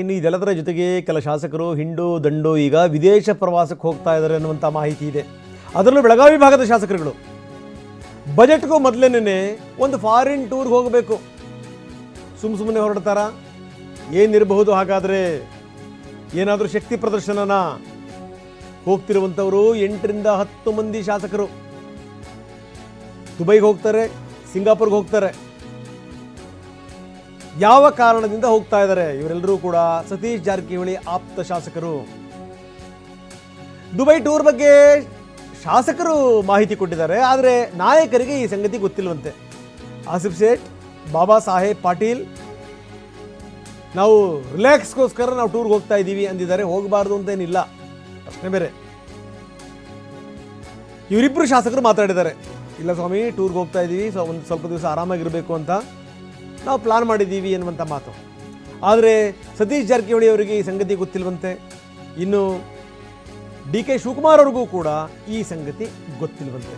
ಇನ್ನು ಇದೆಲ್ಲದರ ಜೊತೆಗೆ ಕೆಲ ಶಾಸಕರು ಹಿಂಡು, ದಂಡು ಈಗ ವಿದೇಶ ಪ್ರವಾಸಕ್ಕೆ ಹೋಗ್ತಾ ಇದ್ದಾರೆ ಅನ್ನುವಂಥ ಮಾಹಿತಿ ಇದೆ. ಅದರಲ್ಲೂ ಬೆಳಗಾವಿ ಭಾಗದ ಶಾಸಕರುಗಳು, ಬಜೆಟ್ಗೂ ಮೊದಲೇನೆ ಒಂದು ಫಾರಿನ್ ಟೂರ್ಗೆ ಹೋಗಬೇಕು. ಸುಮ್ಮ ಸುಮ್ಮನೆ ಹೊರಡ್ತಾರ? ಏನಿರಬಹುದು ಹಾಗಾದರೆ ಏನಾದರೂ ಶಕ್ತಿ ಪ್ರದರ್ಶನನ ಹೋಗ್ತಿರುವಂಥವರು ಎಂಟರಿಂದ ಹತ್ತು ಮಂದಿ ಶಾಸಕರು. ದುಬೈಗೆ ಹೋಗ್ತಾರೆ, ಸಿಂಗಾಪುರ್ಗೆ ಹೋಗ್ತಾರೆ. ಯಾವ ಕಾರಣದಿಂದ ಹೋಗ್ತಾ ಇದ್ದಾರೆ? ಇವರೆಲ್ಲರೂ ಕೂಡ ಸತೀಶ್ ಜಾರಕಿಹೊಳಿ ಆಪ್ತ ಶಾಸಕರು. ದುಬೈ ಟೂರ್ ಬಗ್ಗೆ ಶಾಸಕರು ಮಾಹಿತಿ ಕೊಟ್ಟಿದ್ದಾರೆ, ಆದರೆ ನಾಯಕರಿಗೆ ಈ ಸಂಗತಿ ಗೊತ್ತಿಲ್ವಂತೆ ಆಸಿಫ್ ಸೇಠ್, ಬಾಬಾ ಸಾಹೇಬ್ ಪಾಟೀಲ್, ನಾವು ರಿಲ್ಯಾಕ್ಸ್ಗೋಸ್ಕರ ನಾವು ಟೂರ್ಗೆ ಹೋಗ್ತಾ ಇದ್ದೀವಿ ಅಂದಿದ್ದಾರೆ, ಹೋಗಬಾರ್ದು ಅಂತೇನಿಲ್ಲ. ಪ್ರಶ್ನೆ ಬೇರೆ. ಇವರಿಬ್ಬರು ಶಾಸಕರು ಮಾತಾಡಿದ್ದಾರೆ. ಇಲ್ಲ ಸ್ವಾಮಿ, ಟೂರ್ಗೆ ಹೋಗ್ತಾ ಇದ್ದೀವಿ, ಸೊ ಒಂದು ಸ್ವಲ್ಪ ದಿವಸ ಆರಾಮಾಗಿರಬೇಕು ಅಂತ. ನಾವು ಪ್ಲಾನ್ ಮಾಡಿದ್ದೀವಿ ಎನ್ನುವಂಥ ಮಾತು. ಆದರೆ ಸತೀಶ್ ಜಾರಕಿಹೊಳಿ ಅವರಿಗೆ ಈ ಸಂಗತಿ ಗೊತ್ತಿಲ್ವಂತೆ? ಇನ್ನು ಡಿ ಕೆ ಶಿವಕುಮಾರ್ ಅವ್ರಿಗೂ ಕೂಡ ಈ ಸಂಗತಿ ಗೊತ್ತಿಲ್ವಂತೆ.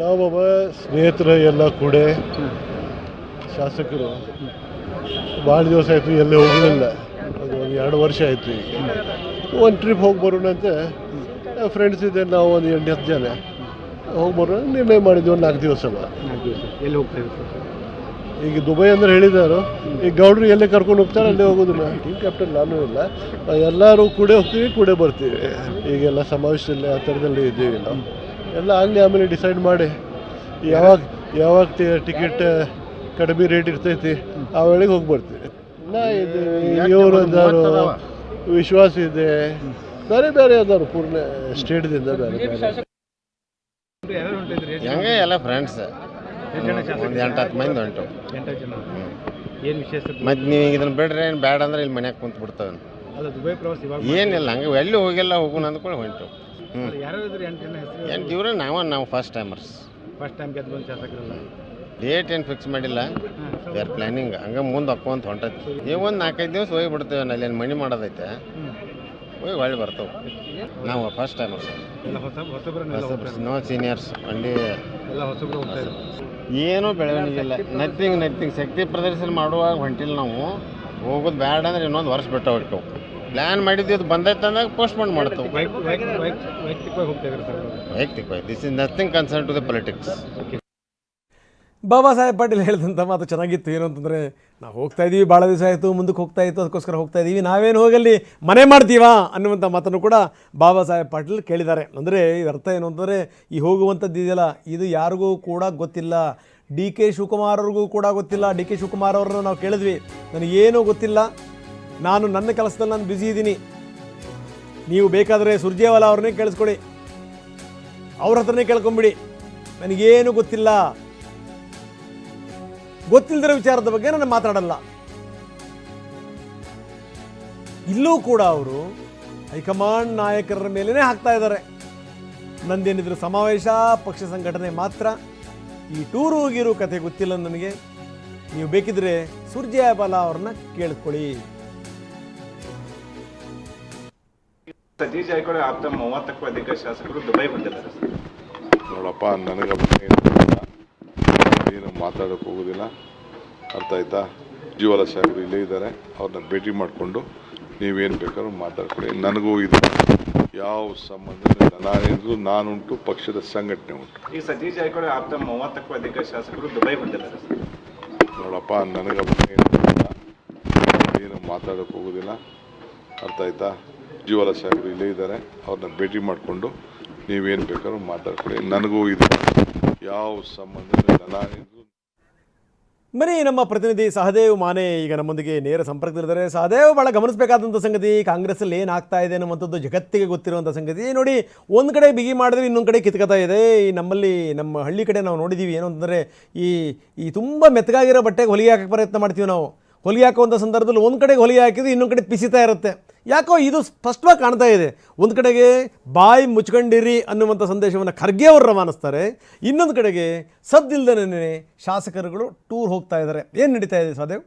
ನಾವೊಬ್ಬ ಸ್ನೇಹಿತರು ಎಲ್ಲ ಕೂಡ ಶಾಸಕರು. ಭಾಳ ದಿವಸ ಆಯಿತು ಎಲ್ಲೇ ಹೋಗಲಿಲ್ಲ ಅದು ಒಂದು ಎರಡು ವರ್ಷ ಆಯಿತು ಈಗ. ಒಂದು ಟ್ರಿಪ್ ಹೋಗಿ ಬರೋಣ ಅಂತ ಫ್ರೆಂಡ್ಸ್ ಇದೆ ನಾವು ಒಂದು ಎಂಟು ಹತ್ತು ಜನ. ಹೋಗಿ ಬರೋಣ ನಿರ್ಣಯ ಮಾಡಿದ್ವಿ ಒಂದು ನಾಲ್ಕು ದಿವಸ ಎಲ್ಲಿ ಹೋಗ್ತಾ ಈಗ ದುಬೈ ಅಂದ್ರೆ ಹೇಳಿದಾರು. ಈಗ ಗೌಡ್ರು ಎಲ್ಲೇ ಕರ್ಕೊಂಡು ಹೋಗ್ತಾರೆ ಅಲ್ಲೇ ಹೋಗೋದಿಲ್ಲ ಟೀಮ್ ಕ್ಯಾಪ್ಟನ್ ನಾನು ಇಲ್ಲ. ಎಲ್ಲರೂ ಕೂಡ ಹೋಗ್ತೀವಿ ಕೂಡ ಬರ್ತೀವಿ. ಈಗೆಲ್ಲ ಸಮಾವೇಶದಲ್ಲಿ ಆ ಥರದಲ್ಲಿ ಇದ್ದೀವಿ ನಾವು. ಎಲ್ಲ ಆಗಲಿ ಆಮೇಲೆ ಡಿಸೈಡ್ ಮಾಡಿ. ಯಾವಾಗ ಯಾವಾಗ ಟಿಕೆಟ್ ಕಡಿಮೆ ರೇಟ್ ಇರ್ತೈತಿ ಆ ವೇಳೆಗೆ ಹೋಗಿ ಬರ್ತೀವಿ ಇವರು ವಿಶ್ವಾಸ ಇದೆ. ಬೇರೆ ಬೇರೆ ಅದಾರು ಪೂರ್ಣ ಸ್ಟೇಟ್ದಿಂದ ಬೇರೆ ಹಂಗೆ ಎಲ್ಲ ಫ್ರೆಂಡ್ಸ್ ಒಂದು ಎಂಟು ಹತ್ತು ಮಂದಿ ಹೊಂಟು ಜನ ಏನು ವಿಶೇಷ? ಮತ್ತು ನೀವು ಇದನ್ನ ಬಿಡ್ರಿ ಏನು ಬೇಡ ಅಂದ್ರೆ ಇಲ್ಲಿ ಮನ್ಯಾಗ ಕುಂತು ಬಿಡ್ತಾವೆ ಅಲ್ಲ ದುಬೈ ಪ್ರವಾಸ ಇವಾಗ ಏನಿಲ್ಲ ಹಂಗೆ ಎಲ್ಲಿ ಹೋಗಿಲ್ಲ ಹೋಗೋಣ ಅಂದ್ಕೊಳ್ಳಿ ಹೊಂಟು. ಎಂಟು ಏನು ಇವ್ರೆ ನಾವು ನಾವು ಫಸ್ಟ್ ಟೈಮರ್ಸ್ ಫಸ್ಟ್ ಟೈಮ್ ಗೆದ್ದು ಬಂದು ಶಾಸಕರಲ್ಲ? ಡೇಟ್ ಏನು ಫಿಕ್ಸ್ ಮಾಡಿಲ್ಲ. ದೇ ಆರ್ ಪ್ಲ್ಯಾನಿಂಗ್ ಹಂಗೆ ಮುಂದೆ ಹಾಕೊಂತ ಹೊಂಟೈತಿ. ಈಗ ಒಂದು ನಾಲ್ಕೈದು ದಿವಸ ಹೋಗಿ ಬಿಡ್ತೇವೆ ಅಲ್ಲಿ ಏನು ಮಣಿ ಮಾಡೋದೈತೆ. ಹೋಗಿ ಹೊಳ್ಳಿ ಬರ್ತವೆ. ನಾವು ಫಸ್ಟ್ ಟೈಮರ್ಸ್ ನೋ ಸೀನಿಯರ್ಸ್ ಅಲ್ಲಿ ಏನೂ ಬೆಳವಣಿಗೆ ಇಲ್ಲ ನಥಿಂಗ್ ನಥಿಂಗ್ ಶಕ್ತಿ ಪ್ರದರ್ಶನ ಮಾಡುವಾಗ ಹೊಂಟಿಲ್ಲ ನಾವು. ಹೋಗೋದು ಬೇಡ ಅಂದ್ರೆ ಇನ್ನೊಂದು ವರ್ಷ ಬಿಟ್ಟು ಹೊಟ್ಟು ಪ್ಲ್ಯಾನ್ ಮಾಡಿದ್ದು ಅದು ಬಂದೈತೆ ಅಂದಾಗ ಪೋಸ್ಟ್ಪೋನ್ ಮಾಡ್ತೇವೆ. ವೈಯಕ್ತಿಕ ವೈಯಕ್ತಿಕ ವೈಯಕ್ತಿಕವಾಗಿ ಹೋಗ್ತಾ ಸರ್ ವೈಯಕ್ತಿಕವಾಗಿ. This is nothing concern to the politics Baba Saheb Patil ಹೇಳಿದಂಥ ಮಾತು ಚೆನ್ನಾಗಿತ್ತು. ಏನು ಅಂತಂದರೆ ನಾವು ಹೋಗ್ತಾ ಇದ್ದೀವಿ ಭಾಳ ದಿವಸ ಆಯಿತು ಮುಂದಕ್ಕೆ ಹೋಗ್ತಾ ಇತ್ತು ಅದಕ್ಕೋಸ್ಕರ ಹೋಗ್ತಾ ಇದ್ದೀವಿ ನಾವೇನು ಹೋಗಲ್ಲಿ ಮನೆ ಮಾಡ್ತೀವಾ ಅನ್ನುವಂಥ ಮಾತನ್ನು ಕೂಡ ಬಾಬಾ ಸಾಹೇಬ್ ಪಾಟೀಲ್ ಕೇಳಿದ್ದಾರೆ. ಅಂದರೆ ಇದರ ಅರ್ಥ ಏನು ಅಂತಂದರೆ ಈ ಹೋಗುವಂಥದ್ದು ಇದೆಯಲ್ಲ ಇದು ಯಾರಿಗೂ ಕೂಡ ಗೊತ್ತಿಲ್ಲ. ಡಿ ಕೆ ಶಿವಕುಮಾರ್ ಅವ್ರಿಗೂ ಕೂಡ ಗೊತ್ತಿಲ್ಲ. ಡಿ ಕೆ ಶಿವಕುಮಾರ್ ಅವ್ರನ್ನ ನಾವು ಕೇಳಿದ್ವಿ. ನನಗೇನೂ ಗೊತ್ತಿಲ್ಲ. ನಾನು ನನ್ನ ಕೆಲಸದಲ್ಲಿ ನಾನು ಬ್ಯುಸಿ ಇದ್ದೀನಿ ನೀವು ಬೇಕಾದರೆ ಸುರ್ಜೇವಾಲ ಅವ್ರನ್ನೇ ಕೇಳಿಸ್ಕೊಡಿ. ಅವ್ರ ಹತ್ರನೇ ಕೇಳ್ಕೊಂಬಿಡಿ. ನನಗೇನು ಗೊತ್ತಿಲ್ಲ. ಗೊತ್ತಿಲ್ಲದಿರೋ ವಿಚಾರದ ಬಗ್ಗೆ ನಾನು ಮಾತಾಡಲ್ಲ. ಇಲ್ಲೂ ಕೂಡ ಅವರು ಹೈಕಮಾಂಡ್ ನಾಯಕರ ಮೇಲೇ ಹಾಕ್ತಾ ಇದ್ದಾರೆ. ನಂದೇನಿದ್ರು ಸಮಾವೇಶ, ಪಕ್ಷ ಸಂಘಟನೆ ಮಾತ್ರ. ಈ ಟೂರು ಹೋಗಿರೋ ಕಥೆ ಗೊತ್ತಿಲ್ಲ ನನಗೆ. ನೀವು ಬೇಕಿದ್ರೆ ಸುರ್ಜೇವಾಲ ಅವ್ರನ್ನ ಕೇಳ್ಕೊಳ್ಳಿ. ಸತೀಶ್ ಜಾರಕಿಹೊಳಿ ಆಪ್ತ ಮೂವತ್ತಕ್ಕೂ ಅಧಿಕ ಶಾಸಕರು ದುಬೈ ಬಂದಿದ್ದಾರೆ. ಸರ್. ನೋಡಪ್ಪ ನನಗೆ ಏನು ಮಾತಾಡೋಕೆ ಹೋಗೋದಿಲ್ಲ. ಅರ್ಥ ಆಯ್ತಾ? ಜೀವಲ ಸಾಹೇಬರು ಇಲ್ಲೇ ಇದ್ದಾರೆ. ಅವ್ರನ್ನ ಭೇಟಿ ಮಾಡಿಕೊಂಡು ನೀವೇನು ಬೇಕಾದ್ರೂ ಮಾತಾಡ್ಕೊಳ್ಳಿ. ನನಗೂ ಇದು ಯಾವ ಸಂಬಂಧ ನಾನೇನಿದ್ರು ನಾನುಂಟು ಪಕ್ಷದ ಸಂಘಟನೆ ಉಂಟು. ಈ ಸತೀಶ್ ಜಾರಕಿಹೊಳಿ ಆಪ್ತ ಮೂವತ್ತಕ್ಕೂ ಅಧಿಕ ಶಾಸಕರು ದುಬೈ ಬಂದಿದ್ದಾರೆ. ಸರ್. ನೋಡಪ್ಪ ನನಗೆ. ಏನು ಮಾತಾಡೋಕೆ ಹೋಗೋದಿಲ್ಲ. ಅರ್ಥ ಆಯ್ತಾ? ಜೀವಲ ಸಾಹೇಬರು ಇಲ್ಲೇ ಇದ್ದಾರೆ. ಅವ್ರನ್ನ ಭೇಟಿ ಮಾಡಿಕೊಂಡು ನೀವೇನು ಬೇಕಾದ್ರೂ ಮಾತಾಡ್ಕೊಳ್ಳಿ. ನನಗೂ ಇದು ಯಾವ ಸಂಬಂಧ ನಾನೇನಿದ್ರು ಬನ್ನಿ, ನಮ್ಮ ಪ್ರತಿನಿಧಿ ಸಹದೇವ್ ಮಾನೆ ಈಗ ನಮ್ಮೊಂದಿಗೆ ನೇರ ಸಂಪರ್ಕದಲ್ಲಿದ್ದಾರೆ. ಸಹದೇವ್ ಭಾಳ ಗಮನಿಸಬೇಕಾದಂಥ ಸಂಗತಿ, ಕಾಂಗ್ರೆಸ್ಸಲ್ಲಿ ಏನಾಗ್ತಾ ಇದೆ ಅನ್ನುವಂಥದ್ದು ಜಗತ್ತಿಗೆ ಗೊತ್ತಿರುವಂಥ ಸಂಗತಿ. ನೋಡಿ, ಒಂದು ಕಡೆ ಬಿಗಿ ಮಾಡಿದ್ರೆ ಇನ್ನೊಂದು ಕಡೆ ಕಿತ್ಕತಾ ಇದೆ. ಈ ನಮ್ಮಲ್ಲಿ, ನಮ್ಮ ಹಳ್ಳಿ ಕಡೆ ನಾವು ನೋಡಿದ್ದೀವಿ ಏನು ಅಂತಂದರೆ, ಈ ಈ ತುಂಬ ಮೆತ್ತಗಾಗಿರೋ ಬಟ್ಟೆಗೆ ಹೊಲಿಗೆ ಹಾಕಕ್ಕೆ ಪ್ರಯತ್ನ ಮಾಡ್ತೀವಿ ನಾವು. ಹೊಲಿಗೆ ಹಾಕುವಂಥ ಸಂದರ್ಭದಲ್ಲಿ ಒಂದು ಕಡೆಗೆ ಹೊಲಿಗೆ ಹಾಕಿದ್ರೆ ಇನ್ನೊಂದು ಕಡೆ ಪಿಸಿತಾ ಇರುತ್ತೆ. ಯಾಕೋ ಇದು ಸ್ಪಷ್ಟವಾಗಿ ಕಾಣ್ತಾ ಇದೆ. ಒಂದು ಕಡೆಗೆ ಬಾಯಿ ಮುಚ್ಕೊಂಡಿರಿ ಅನ್ನುವಂಥ ಸಂದೇಶವನ್ನು ಖರ್ಗೆ ಅವರು ರವಾನಿಸ್ತಾರೆ. ಇನ್ನೊಂದು ಕಡೆಗೆ ಸದ್ದಿಲ್ದನೇ ಶಾಸಕರುಗಳು ಟೂರ್ ಹೋಗ್ತಾ ಇದ್ದಾರೆ. ಏನು ನಡೀತಾ ಇದೆ ಸದೇವ್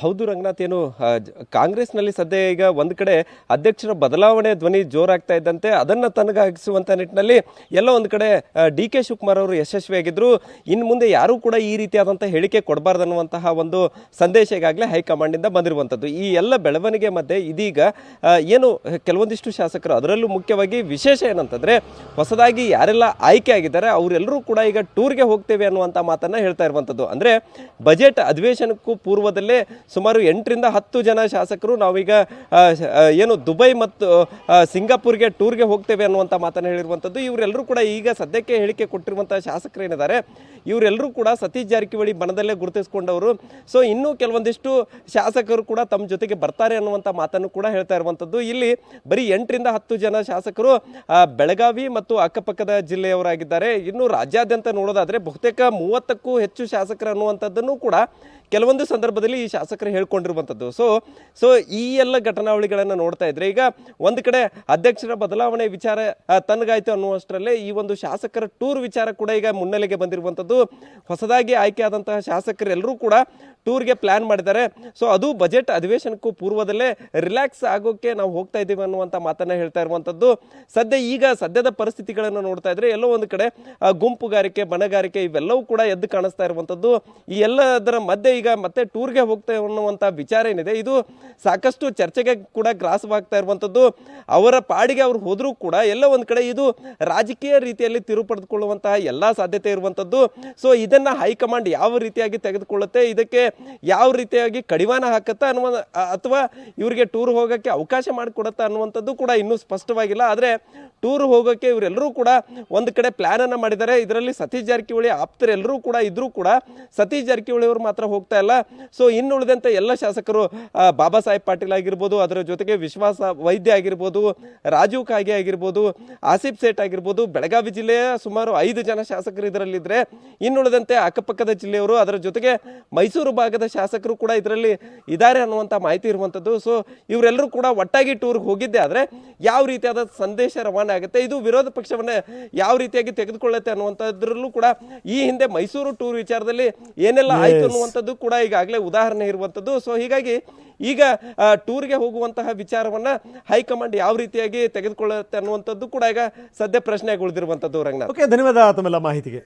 ಹೌದು ರಂಗನಾಥ್, ಏನು ಕಾಂಗ್ರೆಸ್ನಲ್ಲಿ ಸದ್ಯ ಈಗ ಒಂದು ಕಡೆ ಅಧ್ಯಕ್ಷರ ಬದಲಾವಣೆ ಧ್ವನಿ ಜೋರಾಗ್ತಾ ಇದ್ದಂತೆ, ಅದನ್ನು ತನಗಾಗಿಸುವಂಥ ನಿಟ್ಟಿನಲ್ಲಿ ಎಲ್ಲ ಒಂದು ಕಡೆ ಡಿ ಕೆ ಶಿವಕುಮಾರ್ ಅವರು ಯಶಸ್ವಿಯಾಗಿದ್ದರು ಇನ್ನು ಮುಂದೆ ಯಾರೂ ಕೂಡ ಈ ರೀತಿಯಾದಂಥ ಹೇಳಿಕೆ ಕೊಡಬಾರ್ದು ಅನ್ನುವಂತಹ ಒಂದು ಸಂದೇಶ ಈಗಾಗಲೇ ಹೈಕಮಾಂಡಿಂದ ಬಂದಿರುವಂಥದ್ದು ಈ ಎಲ್ಲ ಬೆಳವಣಿಗೆ ಮಧ್ಯೆ ಇದೀಗ ಏನು, ಕೆಲವೊಂದಿಷ್ಟು ಶಾಸಕರು ಅದರಲ್ಲೂ ಮುಖ್ಯವಾಗಿ ವಿಶೇಷ ಏನಂತಂದರೆ, ಹೊಸದಾಗಿ ಯಾರೆಲ್ಲ ಆಯ್ಕೆ ಆಗಿದ್ದಾರೆ ಅವರೆಲ್ಲರೂ ಕೂಡ ಈಗ ಟೂರ್ಗೆ ಹೋಗ್ತೇವೆ ಅನ್ನುವಂಥ ಮಾತನ್ನು ಹೇಳ್ತಾ ಇರುವಂಥದ್ದು ಅಂದರೆ, ಬಜೆಟ್ ಅಧಿವೇಶನಕ್ಕೂ ಪೂರ್ವದಲ್ಲೇ ಸುಮಾರು ಎಂಟರಿಂದ ಹತ್ತು ಜನ ಶಾಸಕರು ನಾವೀಗ ಏನು ದುಬೈ ಮತ್ತು ಸಿಂಗಾಪುರ್ಗೆ ಟೂರ್ಗೆ ಹೋಗ್ತೇವೆ ಅನ್ನುವಂಥ ಮಾತನ್ನು ಹೇಳಿರುವಂಥದ್ದು. ಇವರೆಲ್ಲರೂ ಕೂಡ ಈಗ ಸದ್ಯಕ್ಕೆ ಹೇಳಿಕೆ ಕೊಟ್ಟಿರುವಂಥ ಶಾಸಕರು ಏನಿದ್ದಾರೆ ಇವರೆಲ್ಲರೂ ಕೂಡ ಸತೀಶ್ ಜಾರಕಿಹೊಳಿ ಬಣದಲ್ಲೇ ಗುರುತಿಸ್ಕೊಂಡವರು. ಸೊ ಇನ್ನೂ ಕೆಲವೊಂದಿಷ್ಟು ಶಾಸಕರು ಕೂಡ ತಮ್ಮ ಜೊತೆಗೆ ಬರ್ತಾರೆ ಅನ್ನುವಂಥ ಮಾತನ್ನು ಕೂಡ ಹೇಳ್ತಾ ಇರುವಂಥದ್ದು. ಇಲ್ಲಿ ಬರೀ ಎಂಟರಿಂದ ಹತ್ತು ಜನ ಶಾಸಕರು ಬೆಳಗಾವಿ ಮತ್ತು ಅಕ್ಕಪಕ್ಕದ ಜಿಲ್ಲೆಯವರಾಗಿದ್ದಾರೆ. ಇನ್ನು ರಾಜ್ಯಾದ್ಯಂತ ನೋಡೋದಾದರೆ ಬಹುತೇಕ ಮೂವತ್ತಕ್ಕೂ ಹೆಚ್ಚು ಶಾಸಕರು ಅನ್ನುವಂಥದ್ದನ್ನು ಕೂಡ ಕೆಲವೊಂದು ಸಂದರ್ಭದಲ್ಲಿ ಈ ಶಾಸಕರು ಹೇಳ್ಕೊಂಡಿರುವಂಥದ್ದು. ಸೊ ಸೊ ಈ ಎಲ್ಲ ಘಟನಾವಳಿಗಳನ್ನು ನೋಡ್ತಾ ಇದ್ರೆ ಈಗ ಒಂದು ಕಡೆ ಅಧ್ಯಕ್ಷರ ಬದಲಾವಣೆ ವಿಚಾರ ತನಗಾಯಿತು ಅನ್ನುವಷ್ಟರಲ್ಲೇ ಈ ಒಂದು ಶಾಸಕರ ಟೂರ್ ವಿಚಾರ ಕೂಡ ಈಗ ಮುನ್ನೆಲೆಗೆ ಬಂದಿರುವಂಥದ್ದು. ಹೊಸದಾಗಿ ಆಯ್ಕೆಯಾದಂತಹ ಶಾಸಕರೆಲ್ಲರೂ ಕೂಡ ಟೂರ್ಗೆ ಪ್ಲಾನ್ ಮಾಡಿದ್ದಾರೆ. ಸೊ ಅದು ಬಜೆಟ್ ಅಧಿವೇಶನಕ್ಕೂ ಪೂರ್ವದಲ್ಲೇ ರಿಲ್ಯಾಕ್ಸ್ ಆಗೋಕ್ಕೆ ನಾವು ಹೋಗ್ತಾ ಇದ್ದೀವಿ ಅನ್ನುವಂಥ ಮಾತನ್ನು ಹೇಳ್ತಾ ಇರುವಂಥದ್ದು. ಸದ್ಯ ಈಗ ಸದ್ಯದ ಪರಿಸ್ಥಿತಿಗಳನ್ನು ನೋಡ್ತಾ ಇದ್ರೆ ಎಲ್ಲೋ ಒಂದು ಕಡೆ ಗುಂಪುಗಾರಿಕೆ, ಬಣಗಾರಿಕೆ ಇವೆಲ್ಲವೂ ಕೂಡ ಎದ್ದು ಕಾಣಿಸ್ತಾ ಇರುವಂಥದ್ದು. ಈ ಎಲ್ಲದರ ಮಧ್ಯೆ ಈಗ ಮತ್ತೆ ಟೂರ್ಗೆ ಹೋಗ್ತಾ ಅನ್ನುವಂಥ ವಿಚಾರ ಏನಿದೆ, ಇದು ಸಾಕಷ್ಟು ಚರ್ಚೆಗೆ ಕೂಡ ಗ್ರಾಸವಾಗ್ತಾ ಇರುವಂಥದ್ದು. ಅವರ ಪಾಡಿಗೆ ಅವ್ರು ಹೋದರೂ ಕೂಡ ಎಲ್ಲ ಒಂದು ಕಡೆ ಇದು ರಾಜಕೀಯ ರೀತಿಯಲ್ಲಿ ತಿರು ಪಡೆದುಕೊಳ್ಳುವಂತಹ ಎಲ್ಲ ಸಾಧ್ಯತೆ ಇರುವಂಥದ್ದು. ಸೊ ಇದನ್ನ ಹೈಕಮಾಂಡ್ ಯಾವ ರೀತಿಯಾಗಿ ತೆಗೆದುಕೊಳ್ಳುತ್ತೆ? ಇದಕ್ಕೆ ಯಾವ ರೀತಿಯಾಗಿ ಕಡಿವಾಣ ಹಾಕುತ್ತಾ ಅನ್ನುವ, ಅಥವಾ ಇವರಿಗೆ ಟೂರ್ ಹೋಗೋಕ್ಕೆ ಅವಕಾಶ ಮಾಡಿಕೊಡುತ್ತಾ ಅನ್ನುವಂಥದ್ದು ಕೂಡ ಇನ್ನೂ ಸ್ಪಷ್ಟವಾಗಿಲ್ಲ. ಆದರೆ ಟೂರ್ ಹೋಗೋಕ್ಕೆ ಇವರೆಲ್ಲರೂ ಕೂಡ ಒಂದು ಕಡೆ ಪ್ಲಾನ್ ಅನ್ನ ಮಾಡಿದ್ದಾರೆ. ಇದರಲ್ಲಿ ಸತೀಶ್ ಜಾರಕಿಹೊಳಿ ಆಪ್ತರೆಲ್ಲರೂ ಕೂಡ ಇದ್ದರೂ ಕೂಡ ಸತೀಶ್ ಜಾರಕಿಹೊಳಿ ಅವರು ಮಾತ್ರ ಹೋಗ್ತಾ ಇಲ್ಲ. ಸೊ ಇನ್ನುಳಿದಂತೆ ಎಲ್ಲ ಶಾಸಕರು ಬಾಬಾ ಸಾಹೇಬ್ ಪಾಟೀಲ್ ಆಗಿರ್ಬೋದು, ಅದರ ಜೊತೆಗೆ ವಿಶ್ವಾಸ ವೈದ್ಯ ಆಗಿರ್ಬೋದು, ರಾಜೀವ್ ಕಾಗೆ ಆಗಿರ್ಬೋದು, ಆಸಿಫ್ ಸೇಠ್ ಆಗಿರ್ಬೋದು, ಬೆಳಗಾವಿ ಜಿಲ್ಲೆಯ ಸುಮಾರು ಐದು ಜನ ಶಾಸಕರು ಇದರಲ್ಲಿದ್ದರೆ ಇನ್ನುಳಿದಂತೆ ಅಕ್ಕಪಕ್ಕದ ಜಿಲ್ಲೆಯವರು ಅದರ ಜೊತೆಗೆ ಮೈಸೂರು ಭಾಗದ ಶಾಸಕರು ಕೂಡ ಇದರಲ್ಲಿ ಇದ್ದಾರೆ ಅನ್ನುವಂಥ ಮಾಹಿತಿ ಇರುವಂಥದ್ದು. ಸೊ ಇವರೆಲ್ಲರೂ ಕೂಡ ಒಟ್ಟಾಗಿ ಟೂರ್ಗೆ ಹೋಗಿದ್ದೆ. ಆದರೆ ಯಾವ ರೀತಿಯಾದ ಸಂದೇಶ ರವಾನೆ ಆಗುತ್ತೆ? ಇದು ವಿರೋಧ ಪಕ್ಷವನ್ನ ಯಾವ ರೀತಿಯಾಗಿ ತೆಗೆದುಕೊಳ್ಳುತ್ತೆ ಅನ್ನುವಂಥದ್ರಲ್ಲೂ ಕೂಡ ಈ ಹಿಂದೆ ಮೈಸೂರು ಟೂರ್ ವಿಚಾರದಲ್ಲಿ ಏನೆಲ್ಲ ಆಯಿತು ಅನ್ನುವಂಥದ್ದು ಕೂಡ ಈಗಾಗಲೇ ಉದಾಹರಣೆ ಇರುವಂಥದ್ದು. ಸೊ ಹೀಗಾಗಿ ಈಗ ಟೂರ್ಗೆ ಹೋಗುವಂತಹ ವಿಚಾರವನ್ನ ಹೈಕಮಾಂಡ್ ಯಾವ ರೀತಿಯಾಗಿ ತೆಗೆದುಕೊಳ್ಳುತ್ತೆ ಅನ್ನುವಂಥದ್ದು ಕೂಡ ಈಗ ಸದ್ಯ ಪ್ರಶ್ನೆಗೆ ಉಳಿದಿರುವಂಥದ್ದು ರಂಗನಾಥ್. ಓಕೆ ಧನ್ಯವಾದ ತಮ್ಮೆಲ್ಲ ಮಾಹಿತಿಗೆ.